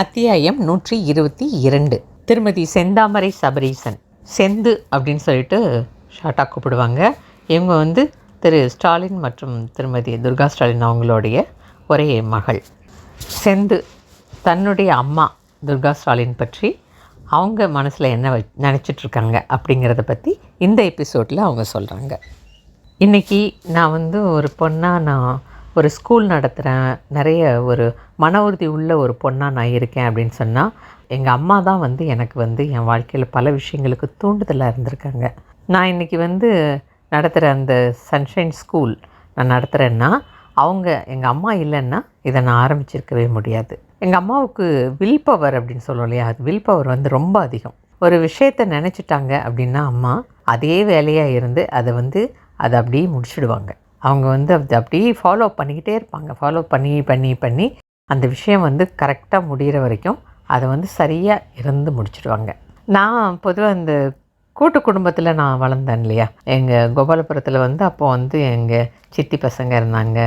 அத்தியாயம் நூற்றி இருபத்தி இரண்டு. திருமதி செந்தாமரை சபரீசன். செந்து அப்படின்னு சொல்லிட்டு ஷார்ட்டாக கூப்பிடுவாங்க. இவங்க வந்து திரு ஸ்டாலின் மற்றும் திருமதி துர்கா ஸ்டாலின் அவங்களுடைய ஒரே மகள். செந்து தன்னுடைய அம்மா துர்கா ஸ்டாலின் பற்றி அவங்க மனசில் என்ன வ நினச்சிட்ருக்காங்க அப்படிங்கிறத பற்றி இந்த எபிசோடில் அவங்க சொல்கிறாங்க இன்றைக்கி நான் வந்து ஒரு பொண்ணாக நான் ஒரு ஸ்கூல் நடத்துகிறேன் நிறைய ஒரு மன உறுதி உள்ள ஒரு பொண்ணாக நான் இருக்கேன் அப்படின்னு சொன்னால் எங்கள் அம்மா தான் வந்து எனக்கு வந்து என் வாழ்க்கையில் பல விஷயங்களுக்கு தூண்டுதலாக இருந்திருக்காங்க. நான் இன்றைக்கி வந்து நடத்துகிற அந்த சன்ஷைன் ஸ்கூல் நான் நடத்துகிறேன்னா அவங்க எங்கள் அம்மா இல்லைன்னா இதை நான் ஆரம்பிச்சிருக்கவே முடியாது. எங்கள் அம்மாவுக்கு வில் பவர் அப்படின்னு சொல்லுவோம் இல்லையா? அது வில் பவர் வந்து ரொம்ப அதிகம். ஒரு விஷயத்தை நினச்சிட்டாங்க அப்படின்னா அம்மா அதே வேலையாக இருந்து அதை வந்து அதை அப்படியே முடிச்சுடுவாங்க. அவங்க வந்து அது அப்படியே ஃபாலோ பண்ணிக்கிட்டே இருப்பாங்க. ஃபாலோ பண்ணி பண்ணி பண்ணி அந்த விஷயம் வந்து கரெக்டாக முடிகிற வரைக்கும் அதை வந்து சரியாக இருந்து முடிச்சிடுவாங்க. நான் பொதுவாக இந்த கூட்டு குடும்பத்தில் நான் வளர்ந்தேன் இல்லையா? எங்கள் கோபாலபுரத்தில் வந்து அப்போ வந்து எங்கள் சித்தி பசங்க இருந்தாங்க.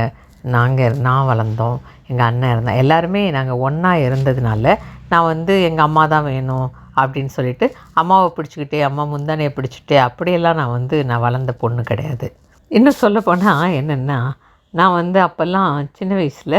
நாங்கள் நான் வளர்ந்தோம். எங்கள் அண்ணன் இருந்தான் எல்லாருமே நாங்கள் ஒன்றா இருந்ததுனால நான் வந்து எங்கள் அம்மா தான் வேணும் அப்படின்னு சொல்லிட்டு அம்மாவை பிடிச்சிக்கிட்டே அம்மா முந்தானையை பிடிச்சிட்டு அப்படியெல்லாம் நான் வந்து நான் வளர்ந்த பொண்ணு கிடையாது. இன்னும் சொல்லப்போனால் என்னென்னா நான் வந்து அப்போல்லாம் சின்ன வயசில்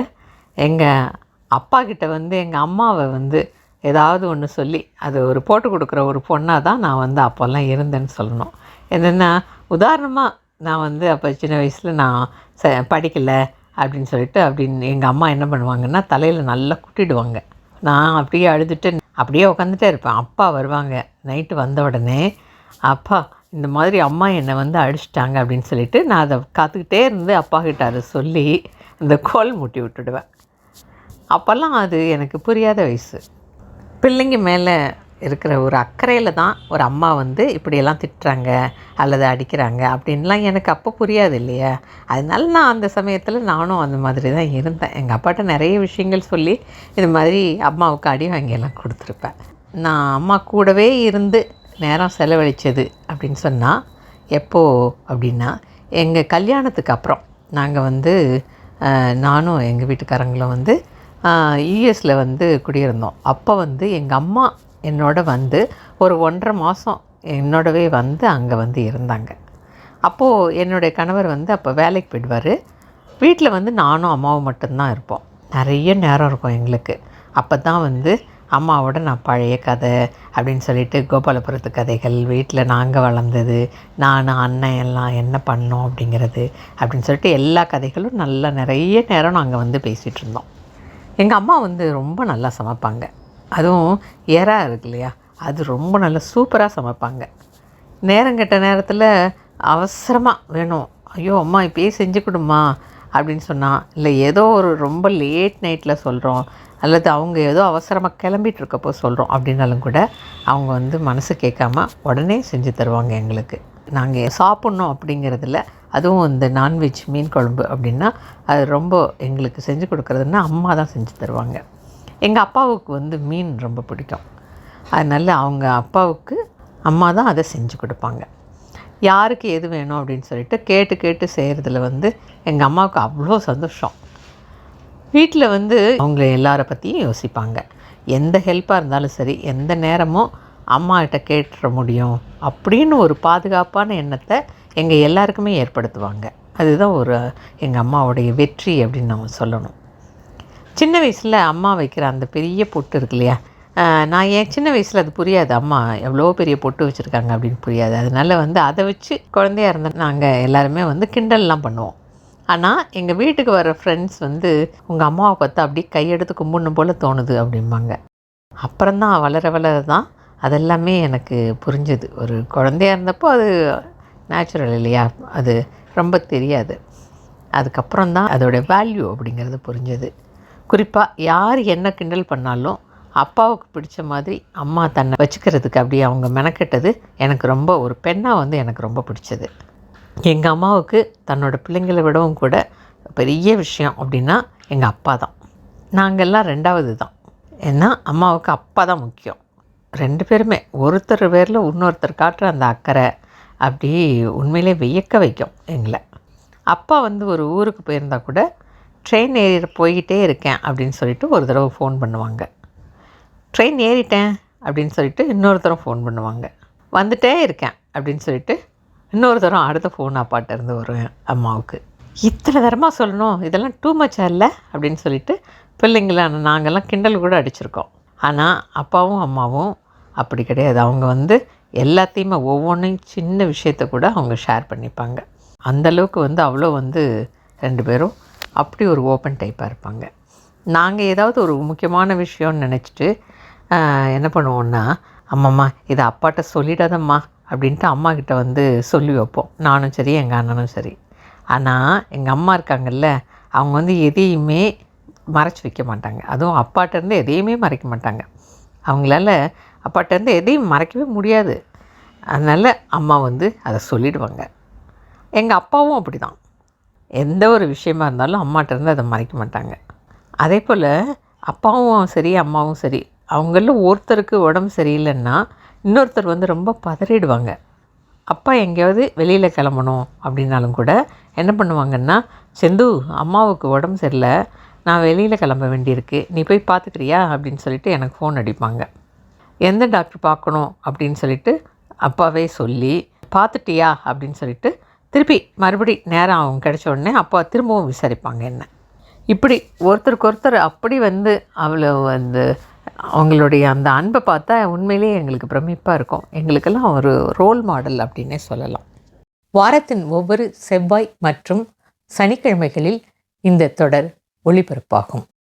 எங்கள் அப்பா கிட்ட வந்து எங்கள் அம்மாவை வந்து ஏதாவது ஒன்று சொல்லி அது ஒரு போட்டு கொடுக்குற ஒரு பொண்ணாக தான் நான் வந்து அப்போல்லாம் இருந்தேன்னு சொல்லணும். என்னென்னா உதாரணமாக நான் வந்து அப்போ சின்ன வயசில் நான் ச படிக்கலை அப்படின்னு சொல்லிட்டு அப்படின்னு எங்கள் அம்மா என்ன பண்ணுவாங்கன்னா தலையில் நல்லா குட்டிடுவாங்க. நான் அப்படியே அழுதுட்டு அப்படியே உட்காந்துட்டே இருப்பேன். அப்பா வருவாங்க. நைட்டு வந்த உடனே அப்பா இந்த மாதிரி அம்மா என்னை வந்து அடிச்சிட்டாங்க அப்படின்னு சொல்லிட்டு நான் அதை காத்துக்கிட்டே இருந்து அப்பா கிட்ட அதை சொல்லி அந்த கோல் மூட்டி விட்டுடுவேன். அப்போல்லாம் அது எனக்கு புரியாத வயசு. பிள்ளைங்க மேலே இருக்கிற ஒரு அக்கறையில் தான் ஒரு அம்மா வந்து இப்படியெல்லாம் திட்டுறாங்க அல்லது அடிக்கிறாங்க அப்படின்லாம் எனக்கு அப்போ புரியாது இல்லையா? அதனால நான் அந்த சமயத்தில் நானும் அந்த மாதிரி தான் இருந்தேன். எங்கள் அப்பாட்ட நிறைய விஷயங்கள் சொல்லி இது மாதிரி அம்மாவுக்கு அடி வாங்கியெல்லாம் கொடுத்துருப்பேன். நான் அம்மா கூடவே இருந்து நேரம் செலவழித்தது அப்படின்னு சொன்னால் எப்போது அப்படின்னா எங்கள் கல்யாணத்துக்கு அப்புறம். நாங்கள் வந்து நானும் எங்கள் வீட்டுக்காரங்களும் வந்து யூஎஸில் வந்து குடியிருந்தோம். அப்போ வந்து எங்கள் அம்மா என்னோட வந்து ஒரு ஒன்றரை மாதம் என்னோடவே வந்து அங்கே வந்து இருந்தாங்க. அப்போது என்னுடைய கணவர் வந்து அப்போ வேலைக்கு போயிடுவார். வீட்டில் வந்து நானும் அம்மாவும் மட்டும்தான் இருப்போம். நிறைய நேரம் இருக்கும் எங்களுக்கு. அப்போ தான் வந்து அம்மாவோட நான் பழைய கதை அப்படின்னு சொல்லிட்டு கோபாலபுரத்து கதைகள் வீட்டில் நாங்கள் வளர்ந்தது நான் அண்ணன் எல்லாம் என்ன பண்ணோம் அப்படிங்கிறது அப்படின்னு சொல்லிட்டு எல்லா கதைகளும் நல்லா நிறைய நேரம் நாங்கள் வந்து பேசிகிட்டு இருந்தோம். எங்கள் அம்மா வந்து ரொம்ப நல்லா சமைப்பாங்க. அதுவும் எறா இருக்கு இல்லையா? அது ரொம்ப நல்லா சூப்பராக சமைப்பாங்க. நேரம் கெட்ட நேரத்தில் அவசரமாக வேணும். ஐயோ அம்மா இப்பயே செஞ்சு கொடுமா அப்படின்னு சொன்னால் இல்லை ஏதோ ஒரு ரொம்ப லேட் நைட்டில் சொல்கிறோம் அல்லது அவங்க ஏதோ அவசரமாக கிளம்பிட்டு இருக்கப்போ சொல்கிறோம் அப்படின்னாலும் கூட அவங்க வந்து மனசு கேட்காம உடனே செஞ்சு தருவாங்க எங்களுக்கு. நாங்கள் சாப்பிட்ணும் அப்படிங்கிறதுல அதுவும் இந்த நான்வெஜ் மீன் குழம்பு அப்படின்னா அது ரொம்ப எங்களுக்கு செஞ்சு கொடுக்குறதுன்னா அம்மா தான் செஞ்சு தருவாங்க. எங்கள் அப்பாவுக்கு வந்து மீன் ரொம்ப பிடிக்கும். அதனால் அவங்க அப்பாவுக்கு அம்மா தான் அதை செஞ்சு கொடுப்பாங்க. யாருக்கு எது வேணும் அப்படின்னு சொல்லிட்டு கேட்டு கேட்டு செய்கிறதுல வந்து எங்கள் அம்மாவுக்கு அவ்வளோ சந்தோஷம். வீட்டில் வந்து அவங்க எல்லாரை பற்றியும் யோசிப்பாங்க. எந்த ஹெல்ப்பாக இருந்தாலும் சரி எந்த நேரமும் அம்மாகிட்ட கேட்டுற முடியும் அப்படின்னு ஒரு பாதுகாப்பான எண்ணத்தை எங்கள் எல்லாருக்குமே ஏற்படுத்துவாங்க. அதுதான் ஒரு எங்கள் அம்மாவுடைய வெற்றி அப்படின்னு நம்ம சொல்லணும். சின்ன வயசில் அம்மா வைக்கிற அந்த பெரிய பொட்டு இருக்கு இல்லையா? நான் ஏன் சின்ன வயசில் அது புரியாது. அம்மா எவ்வளோ பெரிய பொட்டு வச்சுருக்காங்க அப்படின்னு புரியாது. அதனால வந்து அதை வச்சு குழந்தையா இருந்த நாங்கள் எல்லாருமே வந்து கிண்டல்லாம் பண்ணுவோம். ஆனால் எங்கள் வீட்டுக்கு வர ஃப்ரெண்ட்ஸ் வந்து உங்கள் அம்மாவை பார்த்தா அப்படியே கையெடுத்து கும்பிடணும் போல் தோணுது அப்படிம்பாங்க. அப்புறம்தான் வளர வளர தான் அதெல்லாமே எனக்கு புரிஞ்சுது. ஒரு குழந்தையா இருந்தப்போ அது நேச்சுரல் இல்லையா? அது ரொம்ப தெரியாது. அதுக்கப்புறம் தான் அதோடய வேல்யூ அப்படிங்கிறது புரிஞ்சது. குறிப்பாக யார் என்ன கிண்டல் பண்ணாலும் அப்பாவுக்கு பிடிச்ச மாதிரி அம்மா தன்னை வச்சுக்கிறதுக்கு அப்படியே அவங்க மெனக்கெட்டது எனக்கு ரொம்ப ஒரு பெண்ணாக வந்து எனக்கு ரொம்ப பிடிச்சது. எங்கள் அம்மாவுக்கு தன்னோட பிள்ளைங்களை விடவும் கூட பெரிய விஷயம் அப்படின்னா எங்கள் அப்பா தான். நாங்கள்லாம் ரெண்டாவது தான். ஏன்னா அம்மாவுக்கு அப்பா தான் முக்கியம். ரெண்டு பேருமே ஒருத்தர் பேரில் இன்னொருத்தர் காட்டுற அந்த அக்கறை அப்படி உண்மையிலே வியக்க வைக்கும் எங்களை. அப்பா வந்து ஒரு ஊருக்கு போயிருந்தா கூட ட்ரெயின் ஏறி போய்கிட்டே இருக்கேன் அப்படின்னு சொல்லிட்டு ஒரு தடவை ஃபோன் பண்ணுவாங்க. ட்ரெயின் ஏறிட்டேன் அப்படின்னு சொல்லிட்டு இன்னொருத்தரும் ஃபோன் பண்ணுவாங்க. வந்துட்டே இருக்கேன் அப்படின்னு சொல்லிட்டு இன்னொரு தரம் அடுத்த ஃபோன் அப்பாட்ட இருந்து வரும் அம்மாவுக்கு. இத்தனை தரமாக சொல்லணும்? இதெல்லாம் டூ மச்சா இல்லை? அப்படின்னு சொல்லிட்டு பிள்ளைங்களாம் நாங்கள்லாம் கிண்டல் கூட அடிச்சிருக்கோம். ஆனால் அப்பாவும் அம்மாவும் அப்படி கிடையாது. அவங்க வந்து எல்லாத்தையுமே ஒவ்வொன்றையும் சின்ன விஷயத்த கூட அவங்க ஷேர் பண்ணிப்பாங்க. அந்த அளவுக்கு வந்து அவ்வளோ வந்து ரெண்டு பேரும் அப்படி ஒரு ஓப்பன் டைப்பாக இருப்பாங்க. நாங்கள் ஏதாவது ஒரு முக்கியமான விஷயம்னு நினச்சிட்டு என்ன பண்ணுவோன்னா அம்மம்மா இதை அப்பாட்ட சொல்லிடாதம்மா. அப்படின்ட்டு அம்மா கிட்ட வந்து சொல்லி வைப்போம். நானும் சரி எங்கள் அண்ணனும் சரி. ஆனால் எங்கள் அம்மா இருக்காங்கல்ல அவங்க வந்து எதையுமே மறைச்சி வைக்க மாட்டாங்க. அதுவும் அப்பாட்டேருந்து எதையுமே மறைக்க மாட்டாங்க. அவங்களால அப்பாட்டேருந்து எதையும் மறைக்கவே முடியாது. அதனால் அம்மா வந்து அதை சொல்லிடுவாங்க. எங்கள் அப்பாவும் அப்படி தான் எந்த ஒரு விஷயமா இருந்தாலும் அம்மாட்டேருந்து அதை மறைக்க மாட்டாங்க. அதே போல் அப்பாவும் சரி அம்மாவும் சரி அவங்களில் ஒருத்தருக்கு உடம்பு சரியில்லைன்னா இன்னொருத்தர் வந்து ரொம்ப பதறிடுவாங்க. அப்பா எங்கேயாவது வெளியில் கிளம்பணும் அப்படின்னாலும் கூட என்ன பண்ணுவாங்கன்னா செந்து அம்மாவுக்கு உடம்பு சரியில்லை. நான் வெளியில் கிளம்ப வேண்டியிருக்கு. நீ போய் பார்த்துக்கிறியா? அப்படின்னு சொல்லிட்டு எனக்கு ஃபோன் அடிப்பாங்க. எந்த டாக்டர் பார்க்கணும்? அப்படின்னு சொல்லிட்டு அப்பாவே சொல்லி பார்த்துட்டியா? அப்படின்னு சொல்லிட்டு திருப்பி மறுபடி நேரம் அவங்க கிடைச்ச உடனே அப்பா திரும்பவும் விசாரிப்பாங்க என்ன. இப்படி ஒருத்தருக்கு ஒருத்தர் அப்படி வந்து அவ்வளோ வந்து அவங்களுடைய அந்த அன்பை பார்த்தா உண்மையிலேயே எங்களுக்கு பிரமிப்பாக இருக்கும். எங்களுக்கெல்லாம் ஒரு ரோல் மாடல் அப்படின்னே சொல்லலாம். வாரத்தின் ஒவ்வொரு செவ்வாய் மற்றும் சனிக்கிழமைகளில் இந்த தொடர் ஒளிபரப்பாகும்.